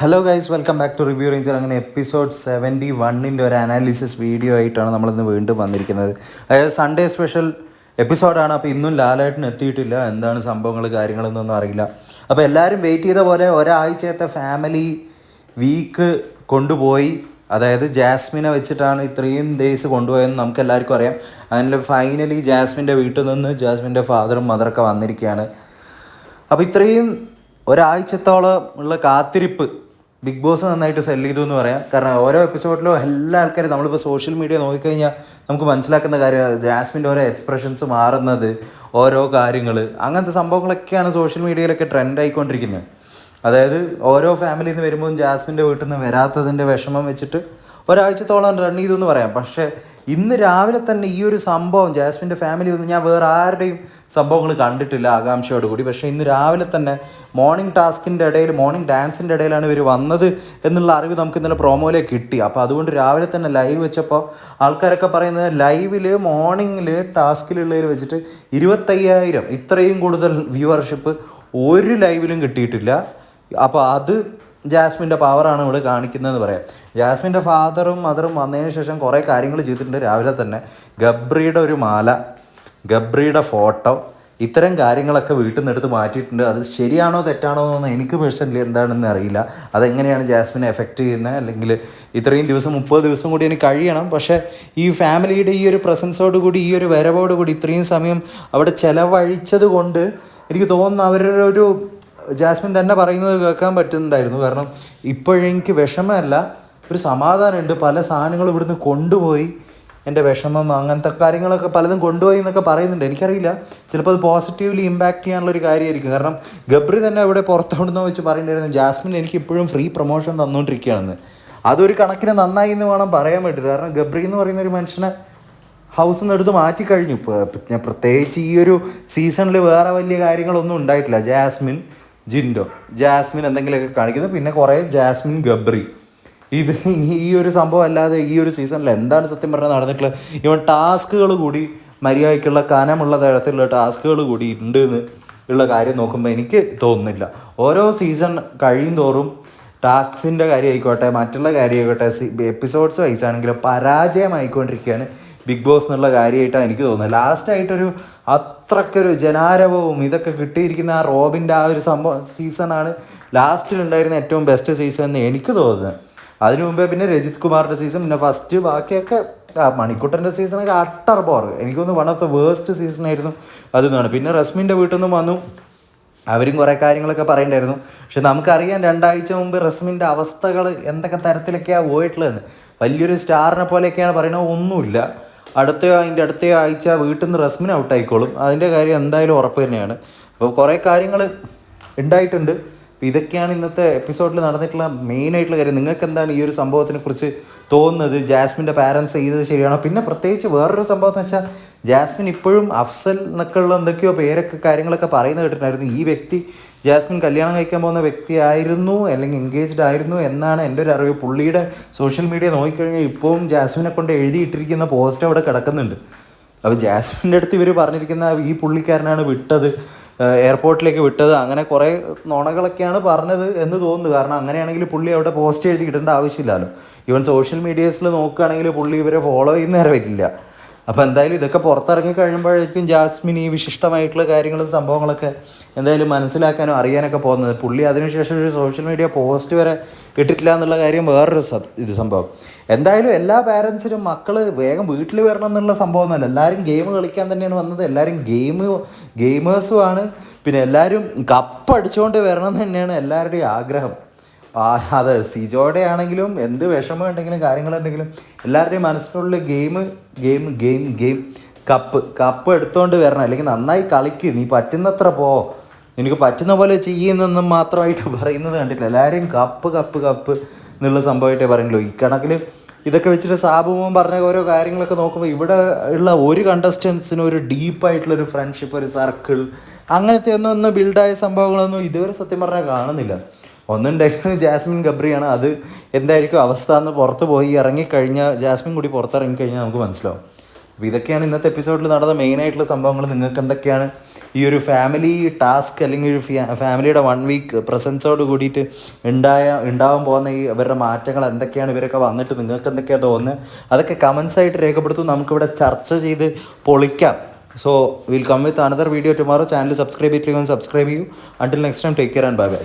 Hello guys welcome back to review ranger അങ്ങനെ episode seventy വണ്ണിന്റെ ഒരു അനാലിസിസ് വീഡിയോ ആയിട്ടാണ് നമ്മളിന്ന് വീണ്ടും വന്നിരിക്കുന്നത്. അതായത് സൺഡേ സ്പെഷ്യൽ എപ്പിസോഡാണ് അപ്പോൾ ഇന്നും ലാലേട്ടൻ എത്തിയിട്ടില്ല. എന്താണ് സംഭവങ്ങൾ കാര്യങ്ങളെന്നൊന്നും അറിയില്ല. അപ്പോൾ എല്ലാവരും വെയിറ്റ് ചെയ്ത പോലെ ഒരാഴ്ചത്തെ ഫാമിലി വീക്ക് കൊണ്ടുപോയി. അതായത് ജാസ്മിനെ വെച്ചിട്ടാണ് ഇത്രയും ഡേയ്സ് കൊണ്ടുപോയതെന്ന് നമുക്ക് എല്ലാവർക്കും അറിയാം. അതിൽ ഫൈനലി ജാസ്മിന്റെ വീട്ടിൽ നിന്ന് ജാസ്മിന്റെ ഫാദറും മദറൊക്കെ വന്നിരിക്കുകയാണ്. അപ്പോൾ ഇത്രയും ഒരാഴ്ചത്തോളം ഉള്ള കാത്തിരിപ്പ് ബിഗ് ബോസ് നന്നായിട്ട് സെൽ ചെയ്തു എന്ന് പറയാം. കാരണം ഓരോ എപ്പിസോഡിലും എല്ലാ ആൾക്കാരും നമ്മളിപ്പോൾ സോഷ്യൽ മീഡിയ നോക്കിക്കഴിഞ്ഞാൽ നമുക്ക് മനസ്സിലാക്കുന്ന കാര്യം ജാസ്മിന്റെ ഓരോ എക്സ്പ്രഷൻസ് മാറുന്നത് ഓരോ കാര്യങ്ങൾ അങ്ങനത്തെ സംഭവങ്ങളൊക്കെയാണ് സോഷ്യൽ മീഡിയയിലൊക്കെ ട്രെൻഡ് ആയിക്കൊണ്ടിരിക്കുന്നത്. അതായത് ഓരോ ഫാമിലിയിൽ നിന്ന് വരുമ്പോൾ ജാസ്മിന്റെ വീട്ടിൽ നിന്ന് വരാത്തതിന്റെ വിഷമം വെച്ചിട്ട് ഒരാഴ്ചത്തോളം റൺ ചെയ്തു എന്ന് പറയാം. പക്ഷേ ഇന്ന് രാവിലെ തന്നെ ഈ ഒരു സംഭവം ജാസ്മിന്റെ ഫാമിലി ഒന്നും ഞാൻ വേറെ ആരുടെയും സംഭവങ്ങൾ കണ്ടിട്ടില്ല ആകാംക്ഷയോട് കൂടി. പക്ഷേ ഇന്ന് രാവിലെ തന്നെ മോർണിംഗ് ടാസ്കിന്റെ ഇടയിൽ മോർണിംഗ് ഡാൻസിന്റെ ഇടയിലാണ് ഇവർ വന്നത് എന്നുള്ള അറിവ് നമുക്ക് ഇന്നലെ പ്രോമോയിലേക്ക് കിട്ടി. അപ്പോൾ അതുകൊണ്ട് രാവിലെ തന്നെ ലൈവ് വെച്ചപ്പോൾ ആൾക്കാരൊക്കെ പറയുന്നത് ലൈവിൽ മോർണിംഗിൽ ടാസ്കിലുള്ളതിൽ വെച്ചിട്ട് ഇരുപത്തയ്യായിരം. ഇത്രയും കൂടുതൽ വ്യൂവർഷിപ്പ് ഒരു ലൈവിലും കിട്ടിയിട്ടില്ല. അപ്പോൾ അത് ജാസ്മിന്റെ പവറാണ് ഇവിടെ കാണിക്കുന്നതെന്ന് പറയാം. ജാസ്മിന്റെ ഫാദറും മദറും വന്നതിന് ശേഷം കുറേ കാര്യങ്ങൾ ചെയ്തിട്ടുണ്ട്. രാവിലെ തന്നെ ഗബ്രിയുടെ ഒരു മാല ഗബ്രിയുടെ ഫോട്ടോ ഇത്തരം കാര്യങ്ങളൊക്കെ വീട്ടിൽ നിന്ന് എടുത്ത് മാറ്റിയിട്ടുണ്ട്. അത് ശരിയാണോ തെറ്റാണോ എന്നൊന്നും എനിക്ക് പേഴ്സണലി എന്താണെന്ന് അറിയില്ല. അതെങ്ങനെയാണ് ജാസ്മിനെ എഫക്റ്റ് ചെയ്യുന്നത്? അല്ലെങ്കിൽ ഇത്രയും ദിവസം മുപ്പത് ദിവസം കൂടി എനിക്ക് കഴിയണം. പക്ഷേ ഈ ഫാമിലിയുടെ ഈ ഒരു പ്രസൻസോടുകൂടി ഈ ഒരു വരവോടുകൂടി ഇത്രയും സമയം അവിടെ ചിലവഴിച്ചത് കൊണ്ട് എനിക്ക് തോന്നുന്നു അവരുടെ ഒരു ജാസ്മിൻ തന്നെ പറയുന്നത് കേൾക്കാൻ പറ്റുന്നുണ്ടായിരുന്നു. കാരണം ഇപ്പോഴെനിക്ക് വിഷമമല്ല ഒരു സമാധാനമുണ്ട്. പല സാധനങ്ങളും ഇവിടുന്ന് കൊണ്ടുപോയി. എന്റെ വിഷമം അങ്ങനത്തെ കാര്യങ്ങളൊക്കെ പലതും കൊണ്ടുപോയി എന്നൊക്കെ പറയുന്നുണ്ട്. എനിക്കറിയില്ല ചിലപ്പോൾ അത് പോസിറ്റീവ്ലി ഇമ്പാക്റ്റ് ചെയ്യാനുള്ള ഒരു കാര്യമായിരിക്കും. കാരണം ഗബ്രി തന്നെ ഇവിടെ പുറത്തോടുന്ന വെച്ച് പറയുന്നുണ്ടായിരുന്നു ജാസ്മിൻ എനിക്ക് ഇപ്പോഴും ഫ്രീ പ്രൊമോഷൻ തന്നുകൊണ്ടിരിക്കുകയാണെന്ന് അതൊരു കണക്കിന് നന്നായി എന്ന് വേണം പറയാൻ പറ്റില്ല കാരണം ഗബ്രി എന്ന് പറയുന്ന ഒരു മനുഷ്യനെ ഹൗസിൽ നിന്ന് എടുത്ത് മാറ്റിക്കഴിഞ്ഞു. പ്രത്യേകിച്ച് ഈ ഒരു സീസണിൽ വേറെ വലിയ കാര്യങ്ങളൊന്നും ഉണ്ടായിട്ടില്ല. ജാസ്മിൻ ജിൻഡോ ജാസ്മിൻ എന്തെങ്കിലുമൊക്കെ കാണിക്കുന്നത് പിന്നെ കുറേ ജാസ്മിൻ ഗബ്രി. ഇത് ഈ ഒരു സംഭവം അല്ലാതെ ഈ ഒരു സീസണിൽ എന്താണ് സത്യം പറഞ്ഞാൽ നടന്നിട്ടുള്ളത്? ഇവൻ ടാസ്കുകൾ കൂടി മര്യാദയ്ക്കുള്ള കനമുള്ള തരത്തിലുള്ള ടാസ്കുകൾ കൂടി ഉണ്ട് എന്ന് ഉള്ള കാര്യം നോക്കുമ്പോൾ എനിക്ക് തോന്നുന്നില്ല. ഓരോ സീസൺ കഴിയും തോറും ടാസ്കിന്റെ കാര്യമായിക്കോട്ടെ മറ്റുള്ള കാര്യമായിക്കോട്ടെ എപ്പിസോഡ്സ് വൈസ് ആണെങ്കിലും പരാജയമായിക്കൊണ്ടിരിക്കുകയാണ് ബിഗ് ബോസ് എന്നുള്ള കാര്യമായിട്ടാണ് എനിക്ക് തോന്നുന്നത്. ലാസ്റ്റായിട്ടൊരു അത്രക്കൊരു ജനാരവവും ഇതൊക്കെ കിട്ടിയിരിക്കുന്ന ആ റോബിന്റെ ആ ഒരു സംഭവം സീസണാണ് ലാസ്റ്റിലുണ്ടായിരുന്ന ഏറ്റവും ബെസ്റ്റ് സീസൺ എന്ന് എനിക്ക് തോന്നുന്നത്. അതിനു മുമ്പേ പിന്നെ രജിത് കുമാറിന്റെ സീസൺ പിന്നെ ഫസ്റ്റ് ബാക്കിയൊക്കെ മണിക്കുട്ടന്റെ സീസണൊക്കെ അട്ടർ ബോർ എനിക്കൊന്ന് one of the waste season ആയിരുന്നു അതെന്നാണ്. പിന്നെ റസ്മിന്റെ വീട്ടിൽ നിന്നും വന്നു. അവരും കുറേ കാര്യങ്ങളൊക്കെ പറയണ്ടായിരുന്നു പക്ഷെ നമുക്കറിയാം രണ്ടാഴ്ച മുമ്പ് റസ്മിന്റെ അവസ്ഥകൾ എന്തൊക്കെ തരത്തിലൊക്കെയാണ് പോയിട്ടുള്ളതെന്ന്. വലിയൊരു സ്റ്റാറിനെ പോലെയൊക്കെയാണ് പറയുന്നത്. ഒന്നുമില്ല. അടുത്ത അതിന്റെ അടുത്ത ആഴ്ച വീട്ടിൽ നിന്ന് റസ്മിൻ ഔട്ടായിക്കോളും. അതിന്റെ കാര്യം എന്തായാലും ഉറപ്പ് തന്നെയാണ്. അപ്പോൾ കുറേ കാര്യങ്ങൾ ഉണ്ടായിട്ടുണ്ട്. അപ്പോൾ ഇതൊക്കെയാണ് ഇന്നത്തെ എപ്പിസോഡിൽ നടന്നിട്ടുള്ള മെയിൻ ആയിട്ടുള്ള കാര്യം. നിങ്ങൾക്ക് എന്താണ് ഈ ഒരു സംഭവത്തിനെ കുറിച്ച് തോന്നുന്നത്? ജാസ്മിന്റെ പാരൻസ് ചെയ്തത് ശരിയാണോ? പിന്നെ പ്രത്യേകിച്ച് വേറൊരു സംഭവം എന്ന് വെച്ചാൽ ജാസ്മിൻ ഇപ്പോഴും അഫ്സൽ എന്നൊക്കെ ഉള്ള എന്തൊക്കെയോ പേരൊക്കെ കാര്യങ്ങളൊക്കെ പറയുന്നത് കേട്ടിട്ടുണ്ടായിരുന്നു. ഈ വ്യക്തി ജാസ്മിൻ കല്യാണം കഴിക്കാൻ പോകുന്ന വ്യക്തി ആയിരുന്നു അല്ലെങ്കിൽ എൻഗേജ്ഡ് ആയിരുന്നു എന്നാണ് എന്റെ ഒരു അറിവ്. പുള്ളിയുടെ സോഷ്യൽ മീഡിയ നോക്കിക്കഴിഞ്ഞാൽ ഇപ്പോഴും ജാസ്മിനെ കൊണ്ട് എഴുതിയിട്ടിരിക്കുന്ന പോസ്റ്റ് അവിടെ കിടക്കുന്നുണ്ട്. അപ്പോൾ ജാസ്മിന്റെ അടുത്ത് ഇവർ പറഞ്ഞിരിക്കുന്ന ഈ പുള്ളിക്കാരനാണ് വിട്ടത്. എയർപോർട്ടിലേക്ക് വിട്ടത്. അങ്ങനെ കുറേ നുണകളൊക്കെയാണ് പറഞ്ഞത് എന്ന് തോന്നുന്നു. കാരണം അങ്ങനെയാണെങ്കിൽ പുള്ളി അവിടെ പോസ്റ്റ് എഴുതി ഇടേണ്ട ആവശ്യമില്ലല്ലോ. ഈവൻ സോഷ്യൽ മീഡിയസിൽ നോക്കുകയാണെങ്കിൽ പുള്ളി ഇവരെ ഫോളോ ചെയ്യുന്നവരെ പറ്റില്ല അപ്പോൾ എന്തായാലും ഇതൊക്കെ പുറത്തിറങ്ങി കഴിയുമ്പോഴായിരിക്കും ജാസ്മിൻ ഈ വിശിഷ്ടമായിട്ടുള്ള കാര്യങ്ങളും സംഭവങ്ങളൊക്കെ എന്തായാലും മനസ്സിലാക്കാനും അറിയാനൊക്കെ പോകുന്നത്. പുള്ളി അതിനുശേഷം ഒരു സോഷ്യൽ മീഡിയ പോസ്റ്റ് വരെ ഇട്ടിട്ടില്ല എന്നുള്ള കാര്യം വേറൊരു ഇത് സംഭവം. എന്തായാലും എല്ലാ പാരൻസിനും മക്കൾ വേഗം വീട്ടിൽ വരണം എന്നുള്ള സംഭവമൊന്നുമല്ല എല്ലാവരും ഗെയിം കളിക്കാൻ തന്നെയാണ് വന്നത്. എല്ലാവരും ഗെയിം ഗെയിമേഴ്സുമാണ് പിന്നെ എല്ലാവരും കപ്പടിച്ചുകൊണ്ട് വരണം എന്ന് തന്നെയാണ് എല്ലാവരുടെയും ആഗ്രഹം. അതെ സിജോയുടെ ആണെങ്കിലും എന്ത് വിഷമം ഉണ്ടെങ്കിലും കാര്യങ്ങളുണ്ടെങ്കിലും എല്ലാവരുടെയും മനസ്സിനുള്ളിൽ game game game game cup cup എടുത്തുകൊണ്ട് വരണം. അല്ലെങ്കിൽ നന്നായി കളിക്ക്. നീ പറ്റുന്നത്ര പോ. നിനക്ക് പറ്റുന്ന പോലെ ചെയ്യുന്നെന്നും മാത്രമായിട്ട് പറയുന്നത് കണ്ടിട്ടില്ല. എല്ലാവരും കപ്പ് കപ്പ് കപ്പ് എന്നുള്ള സംഭവമായിട്ടേ പറയുള്ളൂ ഈ കണക്കിൽ ഇതൊക്കെ വെച്ചിട്ട് സാബുമോൻ പറഞ്ഞ ഓരോ കാര്യങ്ങളൊക്കെ നോക്കുമ്പോൾ ഇവിടെ ഉള്ള ഒരു കണ്ടസ്റ്റൻസിനും ഒരു ഡീപ്പായിട്ടുള്ള ഒരു ഫ്രണ്ട്ഷിപ്പ് ഒരു സർക്കിൾ അങ്ങനത്തെ ഒന്നും ഒന്നും ബിൽഡായ സംഭവങ്ങളൊന്നും ഇതുവരെ സത്യം പറഞ്ഞാൽ കാണുന്നില്ല. ഒന്നുണ്ടായിരുന്നത് ജാസ്മിൻ ഗബ്രിയാണ്. അത് എന്തായിരിക്കും അവസ്ഥ എന്ന് പുറത്ത് പോയി ഇറങ്ങിക്കഴിഞ്ഞാൽ ജാസ്മിൻ കൂടി പുറത്തിറങ്ങിക്കഴിഞ്ഞാൽ നമുക്ക് മനസ്സിലാവും. അപ്പോൾ ഇതൊക്കെയാണ് ഇന്നത്തെ എപ്പിസോഡിൽ നടന്ന മെയിനായിട്ടുള്ള സംഭവങ്ങൾ. നിങ്ങൾക്ക് എന്തൊക്കെയാണ് ഈ ഒരു ഫാമിലി ടാസ്ക് അല്ലെങ്കിൽ ഒരു ഫാമിലിയുടെ വൺ വീക്ക് പ്രസൻസോട് കൂടിയിട്ട് ഉണ്ടായ ഉണ്ടാവാൻ പോകുന്ന ഈ ഇവരുടെ മാറ്റങ്ങൾ എന്തൊക്കെയാണ്? ഇവരൊക്കെ വന്നിട്ട് നിങ്ങൾക്ക് എന്തൊക്കെയാണ് തോന്നുന്നത്? അതൊക്കെ കമൻസ് ആയിട്ട് രേഖപ്പെടുത്തും. നമുക്കിവിടെ ചർച്ച ചെയ്ത് പൊളിക്കാം. So will come with another video tomorrow channel subscribe ചെയ്തിട്ട് സബ്സ്ക്രൈബ് ചെയ്യൂ. Until next time take care and bye bye